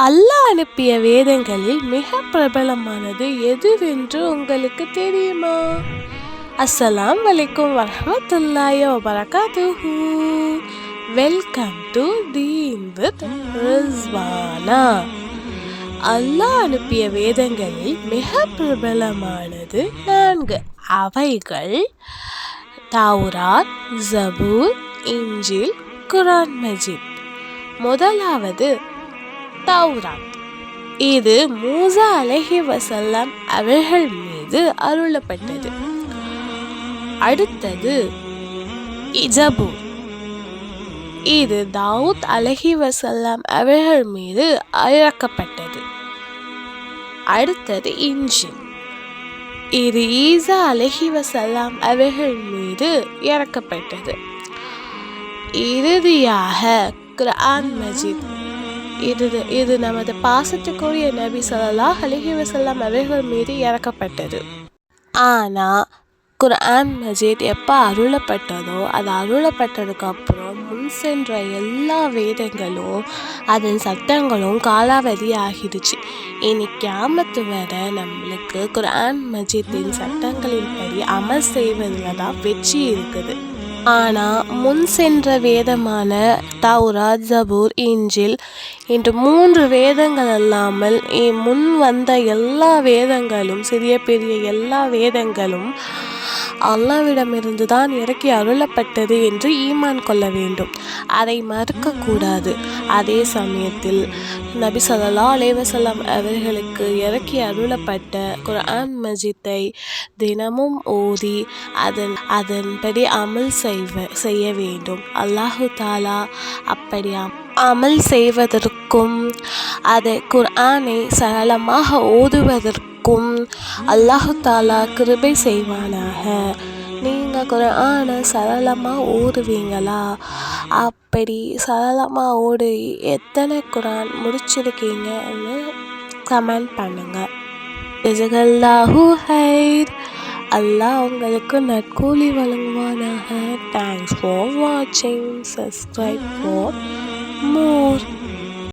அல்லாஹ் அனுப்பிய வேதங்களில் மிக பிரபலமானது எதுவென்று உங்களுக்கு தெரியுமா? அஸ்ஸலாம் வலைக்கும் வரஹமத்துல்லாஹி வபரகாத்துஹு. Welcome to Deen with Rizwana Allah அனுப்பிய வேதங்களில் மிக பிரபலமானது நான்கு. அவைகள் தாவுராத் ஜபூர் இஞ்சில் குரான் மஜித். முதலாவது தௌராத். இது மூசா அலஹி வசல்லாம் அவர்கள் மீது அருளப்பட்டது. அடுத்தது இஜபு. இது தாவூத் அலஹி வசல்லாம் அவர்கள் மீது இறக்கப்பட்டது அடுத்தது இன்ஜின் இது ஈசா அலஹி வசல்லாம் அவர்கள் மீது இறக்கப்பட்டது. இறுதியாக கிரான் மஜித். இது இது நமது பாசத்துக்குரிய நபி ஸல்லல்லாஹு அலைஹி வஸல்லம் அவர்கள் மீது இறக்கப்பட்டது. ஆனால் குர்ஆன் மஜீத் எப்போ அருளப்பட்டதோ அது அருளப்பட்டதுக்கு அப்புறம் முன் சென்ற எல்லா வேதங்களும் அதன் சட்டங்களும் காலாவதி ஆகிடுச்சு. இனி கிராமத்து வர நம்மளுக்கு குர்ஆன் மஜீத்தின் சட்டங்களின்படி அமல் செய்வதில் தான் வெற்றி இருக்குது. ஆனால் முன் சென்ற வேதமான தௌராத் ஜபூர் இஞ்சில் என்று மூன்று வேதங்கள் அல்லாமல் முன் வந்த எல்லா வேதங்களும் சிறிய பெரிய எல்லா வேதங்களும் அல்லாவிடமிருந்து தான் இறக்கி அருளப்பட்டது என்று ஈமான் கொள்ள வேண்டும். அதை மறுக்கக்கூடாது. அதே சமயத்தில் நபி ஸல்லல்லாஹு அலேவசல்லாம் அவர்களுக்கு இறக்கி அருளப்பட்ட குர்ஆன் மஜித்தை தினமும் ஓதி அதன் அதன்படி அமல் செய்வ செய்ய வேண்டும். அல்லாஹு தாலா அப்படியாம் அமல் செய்வதற்கும் அதை குர்ஆனை சரளமாக ஓதுவதற்கும் அல்லாஹு தாலா கிருபை செய்வானாக. நீங்கள் குர்ஆனை சரளமாக ஓடுவீங்களா அப்படி சரளமாக ஓடி எத்தனை குரான் முடிச்சிருக்கீங்கன்னு கமெண்ட் பண்ணுங்கள் ஜஸகல்லாஹு ஹைர் அல்லாஹ் உங்களுக்கு நற்கூலி வழங்குவானாக. தேங்க்ஸ் ஃபார் வாட்சிங் சப்ஸ்கிரைப் ஃபார் மோர்